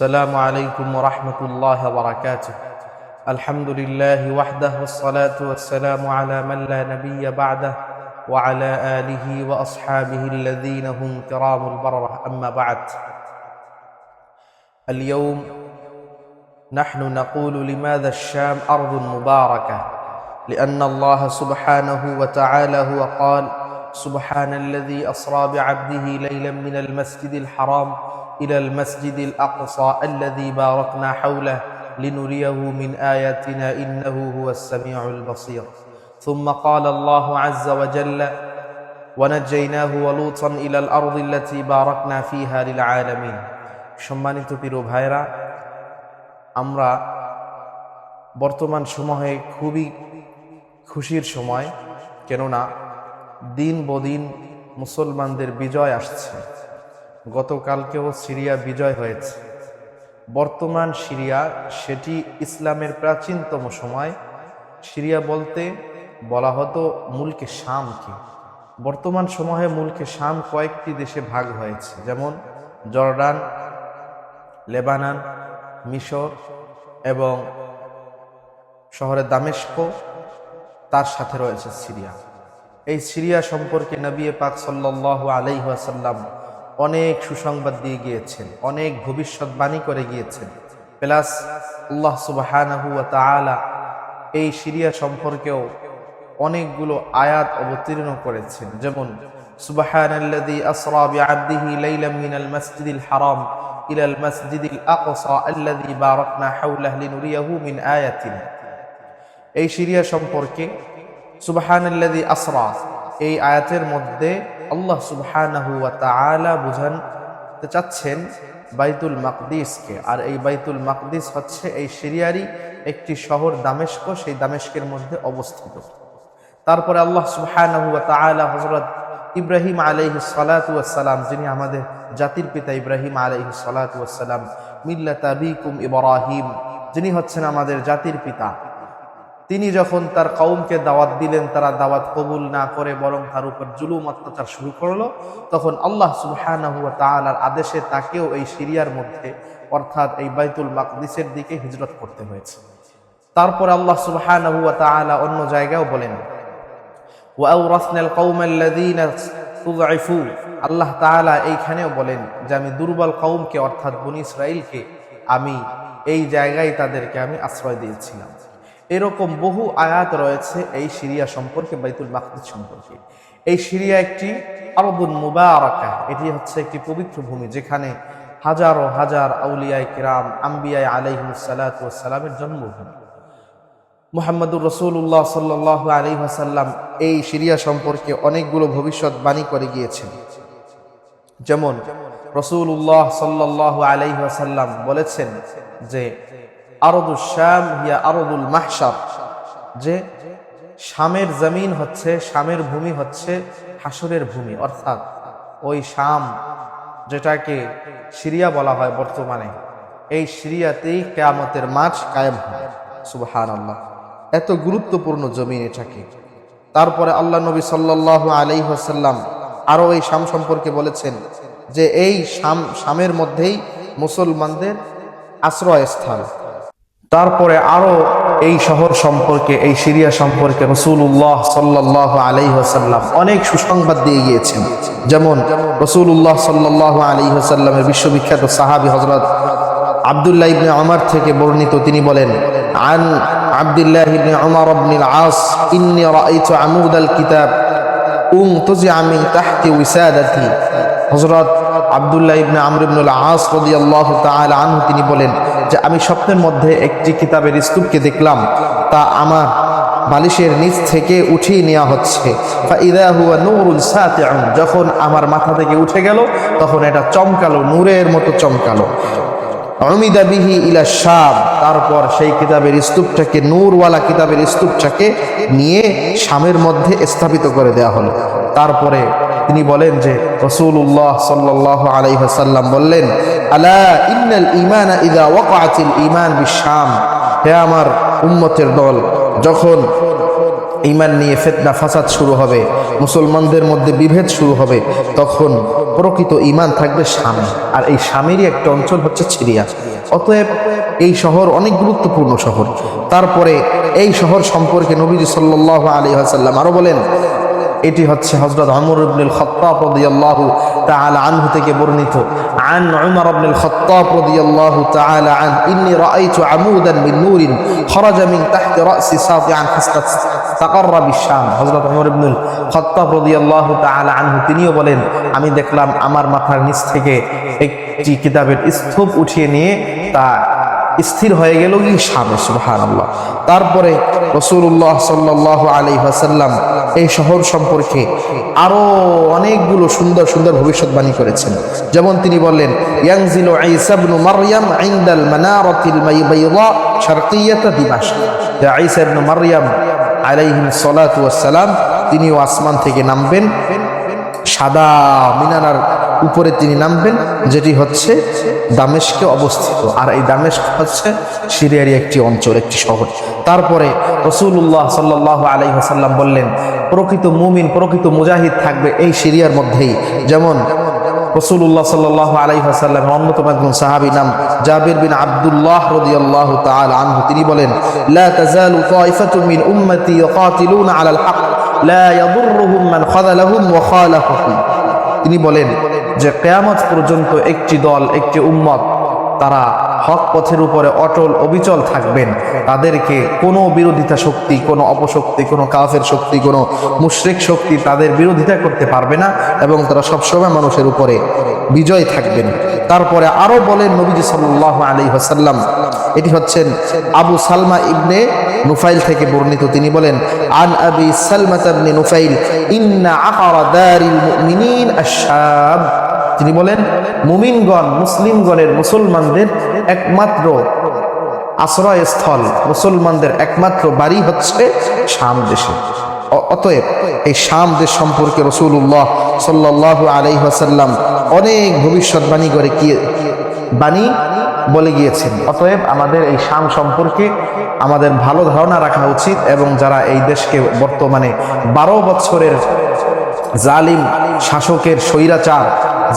السلام عليكم ورحمة الله وبركاته. الحمد لله وحده والصلاة والسلام على من لا نبي بعده وعلى آله وأصحابه الذين هم كرام البررة. أما بعد اليوم نحن نقول لماذا الشام أرض مباركة؟ لأن الله سبحانه وتعالى هو قال سبحان الذي أسرى بعبده ليلا من المسجد الحرام إلى المسجد الأقصى الذي باركنا حوله لنريه من آياتنا إنه هو السميع البصير ثم قال الله عز وجل ونجيناه ولوطا إلى الأرض التي باركنا فيها للعالمين সম্মানিত প্রিয় ভাইরা আমরা বর্তমান সময়ে খুবই খুশির সময় কেননা দিন বদিন মুসলমানদের বিজয় আসছে গতকালকেও সিরিয়া বিজয় হয়েছে। বর্তমান সিরিয়া, সেটি ইসলামের প্রাচীনতম সময়। সিরিয়া বলতে বলা হতো মূলকে শামকে। বর্তমান সময়ে মূলকে শাম কয়েকটি দেশে ভাগ হয়েছে, যেমন জর্ডান, লেবানান, মিশর এবং শহরে দামেস্ক, তার সাথে রয়েছে সিরিয়া। এই সিরিয়া সম্পর্কে নবী পাক সাল্লাহ আলাইহাসাল্লাম অনেক সুসংবাদ দিয়ে গিয়েছেন, অনেক ভবিষ্যৎবাণী করে গিয়েছেন। প্লাস আল্লাহ সুবাহানাহু তাআলা এই সিরিয়া সম্পর্কেও অনেকগুলো আয়াত অবতীর্ণ করেছেন। যেমন মিন আয়াতিনা। এই সিরিয়া সম্পর্কে সুবহানাল্লাযী আসরা এই আয়াতের মধ্যে আল্লাহ সুবহানাহু ওয়া তাআলা বুঝাতে চাচ্ছেন বাইতুল মাকদিসকে। আর এই বাইতুল মাকদিস হচ্ছে এই সিরিয়ারই একটি শহর দামেস্ক, সেই দামেস্কের মধ্যে অবস্থিত। তারপরে আল্লাহ সুবহানাহু ওয়া তাআলা হযরত ইব্রাহিম আলাইহিস সালাতু ওয়াস সালাম, যিনি আমাদের জাতির পিতা ইব্রাহিম আলাইহিস সালাতু ওয়াস সালাম, মিল্লাত আবিকুম ইব্রাহিম, যিনি হচ্ছেন আমাদের জাতির পিতা। তিনি যখন তার কৌমকে দাওয়াত দিলেন, তারা দাওয়াত কবুল না করে বরং তার উপর জুলুম, অত্যাচার শুরু করল, তখন আল্লাহ সুবহানাহু ওয়া তাআলার আদেশে তাকেও এই সিরিয়ার মধ্যে, অর্থাৎ এই বাইতুল মাকদিসের দিকে হিজরত করতে হয়েছে। তারপর আল্লাহ সুবহানাহু ওয়া তাআলা অন্য জায়গায়ও বলেন আল্লাহ তাআলা এইখানেও বলেন যে, আমি দুর্বল কওমকে, অর্থাৎ বনি ইসরাইলকে আমি এই জায়গায় তাদেরকে আমি আশ্রয় দিয়েছিলাম। এরকম বহু আয়াত রয়েছে এই সিরিয়া সম্পর্কে, বাইতুল মাকদিস সম্পর্কে। এই সিরিয়া একটি আরবুল মুবারাকা, এটি হচ্ছে একটি পবিত্র ভূমি যেখানে হাজারো হাজার আউলিয়ায় কিরাম, আম্বিয়ায় আলাইহিমসালামের জন্মভূমি। মুহাম্মদুর রসুল্লাহ সাল্লাহ আলী হাসাল্লাম এই সিরিয়া সম্পর্কে অনেকগুলো ভবিষ্যৎবাণী করে গিয়েছেন। যেমন রসুল্লাহ সাল্লাহ আলী হাসাল্লাম বলেছেন যে আরদুল হিয়া আরদুল মাহসাব যে শামের জমিন হচ্ছে, শামের ভূমি হচ্ছে হাসরের ভূমি, অর্থাৎ ওই শাম যেটাকে সিরিয়া বলা হয় বর্তমানে, এই সিরিয়াতেই কেয়ামতের মাছ কায়েম হয়। সুবহান আল্লাহ এত গুরুত্বপূর্ণ জমিন এটাকে। তারপরে আল্লাহ নবী সাল্লাহ আলাই হাসাল্লাম আরও এই শাম সম্পর্কে বলেছেন যে এই শাম, শামের মধ্যেই মুসলমানদের আশ্রয়স্থান তারপরে আরও এই শহর সম্পর্কে, এই সিরিয়া সম্পর্কে রসুল্লাহ সাল্লাহ আলাইহাসাল্লাম অনেক সুসংবাদ দিয়ে গিয়েছেন। যেমন রসুল্লাহ সাল্লাহ আলাইহাসাল্লামের বিশ্ববিখ্যাত সাহাবি হজরত আবদুল্লাহ ইবনে আমার থেকে বর্ণিত, তিনি বলেন, আন আবদুল্লাহ ইবনে আমার ইবনে আস ইন্নি রাআইতু আমুদাল কিতাব উং তুজিআ মিন তাহতি উসাদাতি। হযরত আবদুল্লাহ ইবনে আমর ইবনুল আস রাদিয়াল্লাহু তাআলা আনহু, তিনি বলেন যে, আমি স্বপ্নের মধ্যে একটি কিতাবের স্তূপকে দেখলাম, তা আমার বালিশের নিচ থেকে উঠিয়ে নেওয়া হচ্ছে। যখন আমার মাথা থেকে উঠে গেল, তখন এটা চমকালো, নূরের মতো চমকালো। অমিদা বিহি ইলা শাম তারপর সেই কিতাবের স্তূপটাকে, নূরওয়ালা কিতাবের স্তূপটাকে নিয়ে শামের মধ্যে স্থাপিত করে দেওয়া হলো। তারপরে তিনি বলেন যে রসুল্লাহ সাল্লাহ আলাইহাসাল্লাম বললেন, আলা ইন্নাল ইমান ইদা ওয়াকাতিল ইমান বিশাম হে আমার উম্মতের দল, যখন ইমান নিয়ে ফেতনা ফাসাদ শুরু হবে, মুসলমানদের মধ্যে বিভেদ শুরু হবে, তখন প্রকৃত ইমান থাকবে স্বামী আর এই স্বামীরই একটা অঞ্চল হচ্ছে সিরিয়া। অতএব এই শহর অনেক গুরুত্বপূর্ণ শহর। তারপরে এই শহর সম্পর্কে নবীজি সাল্লাহ আলী হাসাল্লাম আরও বলেন এটি হচ্ছে হজরত আমর ইবনুল খত্তাব রাদিয়াল্লাহু তাআলা আনহু থেকে বর্ণিত عن عمر بن الخطاب رضي الله تعالى عنه إني رأيت عمودا من نور خرج من تحت رأسي ساطعا حسنة تقر بالشام হযরত ওমর ইবনুল খত্তাব রাদিয়াল্লাহু তাআলা আনহু তিনিও বলেন আমি দেখলাম আমার মাথার নিচ থেকে একটি কিতাবের স্তূপ উঠিয়ে নিয়ে তা স্থির হয়ে গেল কি? শামে সুবহানাল্লাহ। তারপরে রসুল্লাহ সাল্লাহ আলী হাসাল্লাম এই শহর সম্পর্কে আরও অনেকগুলো সুন্দর সুন্দর ভবিষ্যৎবাণী করেছেন। যেমন তিনি বললেন ইয়াংজিল ঈসা ইবনু মারইয়াম ইনদাল মানারাতিল বাইদা শারকিয়াতা দিমাশক। যে ঈসা ইবনু মারইয়াম সালাতু সালাম তিনিও আসমান থেকে নামবেন, সাদা মিনারার উপরে তিনি নামবেন, যেটি হচ্ছে দামেশকে অবস্থিত। আর এই দামেশক হচ্ছে সিরিয়ারই একটি অঞ্চল, একটি শহর। তারপরে রসুল্লাহ সাল্লাহ আলাই হাসাল্লাম বললেন, প্রকৃত মুমিন, প্রকৃত মুজাহিদ থাকবে এই সিরিয়ার মধ্যেই। যেমন রসুল্লাহ সাল্লাহ আলাই হাসাল্লামের অন্যতম একজন সাহাবি নাম জাবির বিন আবদুল্লাহ রদিয়াল্লাহ তাআলা আনহু। তিনি বলেন, লা তাজালু তাইফাতুম মিন উম্মতি ইয়াকাতিলুনা আলাল হক তিনি বলেন যে কেয়ামত পর্যন্ত একটি দল একটি উম্মত তারা হক পথের উপরে অটল অবিচল থাকবেন। তাদেরকে কোনো বিরোধিতা শক্তি, কোনো অপশক্তি, কোনো কাফের শক্তি, কোনো মুশরিক শক্তি তাদের বিরোধিতা করতে পারবে না এবং তারা সবসময় মানুষের উপরে বিজয় থাকবেন। তারপরে আরও বলেন নবীজি সাল্লাহ আলী হাসাল্লাম এটি হচ্ছেন আবু সালমা ইবনে নুফাইল থেকে বর্ণিত। তিনি বলেন, আন আবি সালমাত ইবনে নুফাইল, ইন্না আকারা দারিল মুমিনিন আশ-শাম। তিনি বলেন, মুমিনগণ, মুসলিমগণের মুসলমানদের একমাত্র আশ্রয়স্থল, মুসলমানদের একমাত্র বাড়ি হচ্ছে শাম দেশে। অতএব এই শাম দেশ সম্পর্কে রসুল্লাহ সাল্লাহ আলাইহাসাল্লাম অনেক ভবিষ্যৎবাণী করে কি, বাণী বলে গিয়েছেন। অতএব আমাদের এই শাম সম্পর্কে আমাদের ভালো ধারণা রাখা উচিত এবং যারা এই দেশকে বর্তমানে বারো বছরের জালিম শাসকের স্বৈরাচার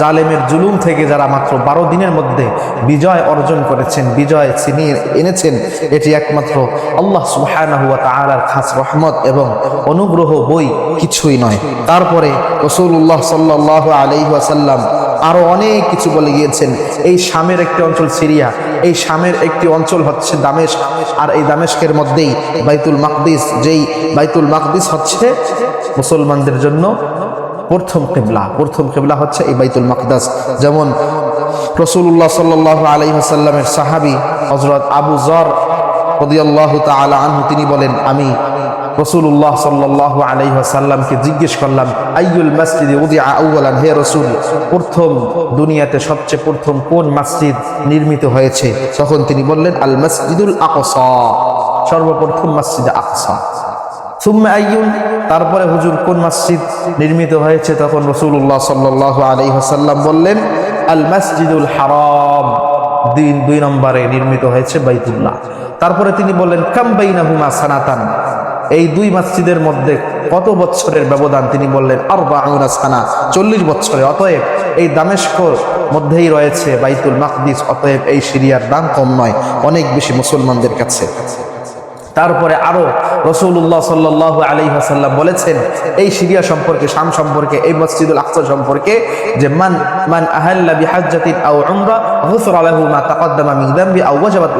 জালেমের জুলুম থেকে যারা মাত্র বারো দিনের মধ্যে বিজয় অর্জন করেছেন, বিজয় ছিনিয়ে এনেছেন, এটি একমাত্র আল্লাহ সুবহানাহু ওয়া তাআলার খাস রহমত এবং অনুগ্রহ বই কিছুই নয়। তারপরে রসুল্লাহ সাল্লাহ আলাইহি ওয়াসাল্লাম আরও অনেক কিছু বলে গিয়েছেন। এই শামের একটি অঞ্চল সিরিয়া, এই শামের একটি অঞ্চল হচ্ছে দামেশ আর এই দামেশকের মধ্যেই বাইতুল মাকদিস, যেই বাইতুল মাকদিস হচ্ছে মুসলমানদের জন্য প্রথম কেবলা। প্রথম কেবলা হচ্ছে এই বাইতুল মাকদাস। যেমন রসুল্লাহ সাল্লাহ আলহিহাসাল্লামের সাহাবি হজরত আবু জর রদিয়াল্লাহ তালা আনহু, তিনি বলেন, আমি রসুল্লাহ সাল্লাহ আলহিহাসাল্লামকে জিজ্ঞেস করলাম আইউল মসজিদে উদি আউ্লান হে রসুল, প্রথম দুনিয়াতে সবচেয়ে প্রথম কোন মসজিদ নির্মিত হয়েছে? তখন তিনি বললেন, আল মসজিদুল আকসা। সর্বপ্রথম মসজিদ আকসা। তারপরে হুজুর কোন মসজিদ নির্মিত হয়েছে? তখন রসুল্লাহ সাল্লাহ আলী হাসাল্লাম বললেন, আল মসজিদুল হারাম, দিন দুই নম্বরে নির্মিত হয়েছে বাইতুল্লাহ। তারপরে তিনি বললেন কাম্বাইনাহুমা সানাতান? এই দুই মসজিদের মধ্যে কত বছরের ব্যবধান? তিনি বললেন আর বাউনা সানা, চল্লিশ বছরে। অতএব এই দামেস্কর মধ্যেই রয়েছে বাইতুল মাকদিস, অতএব এই সিরিয়ার দাম কম নয়, অনেক বেশি মুসলমানদের কাছে। তারপরে আরও রসুল্লাহ সাল্লাহ আলী হাসাল্লাম বলেছেন, এই সিরিয়া সম্পর্কে, শাম সম্পর্কে, এই মসজিদুল আকসা সম্পর্কে যে মান মান আহাল্লা বিহাজ্জাতিন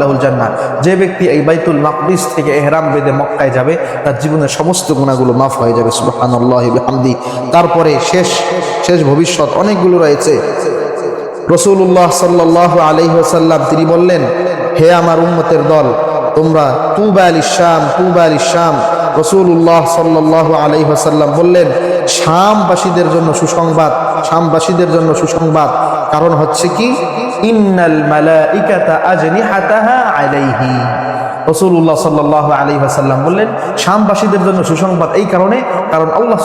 লাহু মা যে ব্যক্তি এই বাইতুল মাকদিস থেকে ইহরাম বেদে মক্কায় যাবে, তার জীবনের সমস্ত গুণাগুলো মাফ হয়ে যাবে, সুবহানাল্লাহি তারপরে শেষ শেষ ভবিষ্যৎ অনেকগুলো রয়েছে। রসুল্লাহ সাল্লাহ আলহিহাসাল্লাম তিনি বললেন, হে আমার উম্মতের দল তোমরা তুবা আল ইসাম তুবা আল ইসাম রসুল্লাহ সাল্লাহ আলহিহাসাল্লাম বললেন, শামবাসীদের জন্য সুসংবাদ, শামবাসীদের জন্য সুসংবাদ। কারণ হচ্ছে কি? আলাইহি। বললেন, শামবাসীদের জন্য সুসংবাদ এই কারণে, কারণ আল্লাহ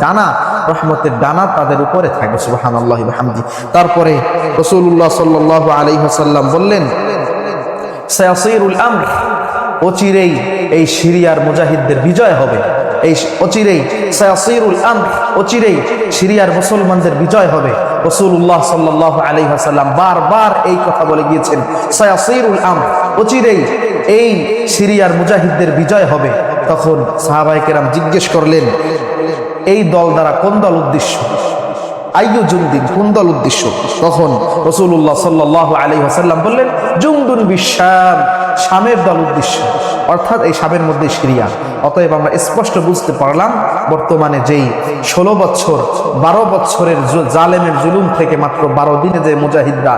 ডানা ডানা তাদের উপরে থাকে তারপরে রসুল্লাহ সাল্লাহ আলী বললেন সায়াসিরুল আমর। অচিরেই এই সিরিয়ার মুজাহিদদের বিজয় হবে। এই অচিরেই সায়াসিরুল আমর, অচিরেই সিরিয়ার মুসলমানদের বিজয় হবে। রসুল্লাহ সাল্লাহ আলী হাসাল্লাম বারবার এই কথা বলে গিয়েছেন, সায়াসিরুল আম অচিরেই এই সিরিয়ার মুজাহিদদের বিজয় হবে। তখন সাহাবাইকেরাম জিজ্ঞেস করলেন, এই দল দ্বারা কোন দল উদ্দেশ্য? দল উদ্দেশ্য? তখন আলী বললেন, জুমদুন বিশ্বাম দল উদ্দেশ্য। অর্থাৎ এই মধ্যে সিরিয়া। অতএব আমরা স্পষ্ট বুঝতে পারলাম, বর্তমানে যেই ষোলো বছর, বারো বছরের জালেমের জুলুম থেকে মাত্র বারো দিনে যে মুজাহিদরা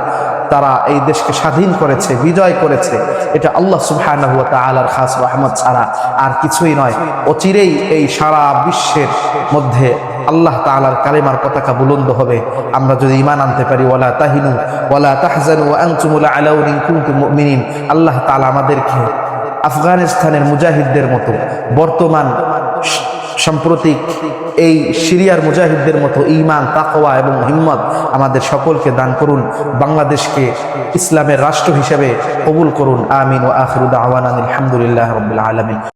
তারা এই দেশকে স্বাধীন করেছে, বিজয় করেছে, এটা আল্লাহ সুবহানাহু ওয়া তাআলার খাস রহমত ছাড়া আর কিছুই নয়। অচিরেই এই সারা বিশ্বের মধ্যে আল্লাহ তাআলার কালেমার পতাকা বুলন্দ হবে। আমরা যদি ইমান আনতে পারি ওলা তাহিনু, ওয়ালা তাহজানু আলাউন ইন কুনতুম আল্লাহ তাআলা আমাদেরকে আফগানিস্তানের মুজাহিদদের মতো, বর্তমান সাম্প্রতিক এই সিরিয়ার মুজাহিদদের মতো ঈমান, তাকওয়া এবং হিম্মত আমাদের সকলকে দান করুন। বাংলাদেশকে ইসলামের রাষ্ট্র হিসেবে কবুল করুন। আমিন ও আখরুদ আওয়ান আলহামদুলিল্লাহ রবিল আলমিন।